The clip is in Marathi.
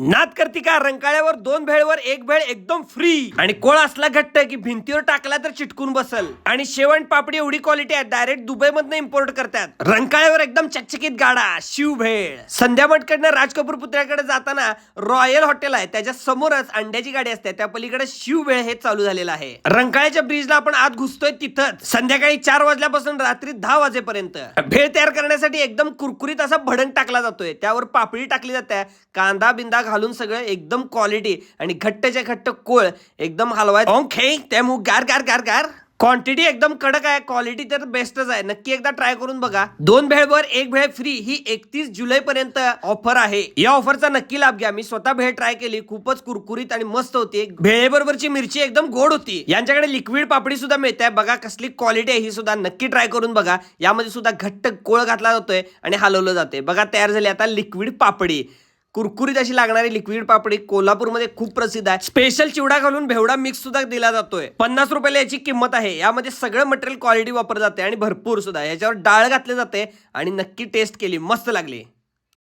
नाद करती का? रंकाळ्यावर दोन भेळवर एक भेळ एकदम फ्री आणि कोळ असला घट्ट की भिंतीवर टाकला तर चिटकून बसल. आणि शेवण पापडी एवढी क्वालिटी आहे डायरेक्ट दुबई मधनं इम्पोर्ट करतात. रंकाळ्यावर एकदम चकचकीत गाडा शिव भेळ. संध्या मठकडनं राज कपूर पुतळ्याकडे जाताना रॉयल हॉटेल आहे. त्याच्या समोरच अंड्याची गाडी असते. त्या पलीकडे शिव भेळ हे चालू झालेलं आहे. रंकाळ्याच्या ब्रिजला आपण आत घुसतोय तिथंच. संध्याकाळी चार वाजल्यापासून रात्री दहा वाजेपर्यंत. भेळ तयार करण्यासाठी एकदम कुरकुरीत असा भडंग टाकला जातोय. त्यावर पापडी टाकली जाते कांदा बिंदा घालून सगळं एकदम क्वालिटी आणि घट्टच्या घट्ट कोळ एकदम हलवाय. ओंखे त्यामुळे गार गार गार गार. क्वांटिटी एकदम कडक आहे क्वालिटी तर बेस्टच आहे. नक्की एकदा ट्राय करून बघा. दोन भेळवर एक भेळ फ्री ही एकतीस जुलै पर्यंत ऑफर आहे. या ऑफरचा नक्की लाभ घ्या. मी स्वतः भेळ ट्राय केली खूपच कुरकुरीत आणि मस्त होती. भेळेबरोबरची मिरची एकदम गोड होती. यांच्याकडे लिक्विड पापडी सुद्धा मिळते. बघा कसली क्वालिटी आहे ही सुद्धा नक्की ट्राय करून बघा. यामध्ये सुद्धा घट्ट कोळ घातला जातोय आणि हलवलं जाते बघा तयार झाली आता लिक्विड पापडी. कुरकुरीत अशी लागणारी लिक्विड पापडी कोल्हापूरमध्ये खूप प्रसिद्ध आहे. स्पेशल चिवडा घालून भेवडा मिक्स सुद्धा दिला जातोय. पन्नास रुपयाला याची किंमत आहे. यामध्ये सगळं मटेरियल क्वालिटी वापर जाते आणि भरपूर सुद्धा याच्यावर डाळ घातले जाते आणि नक्की टेस्ट केली. मस्त लागली.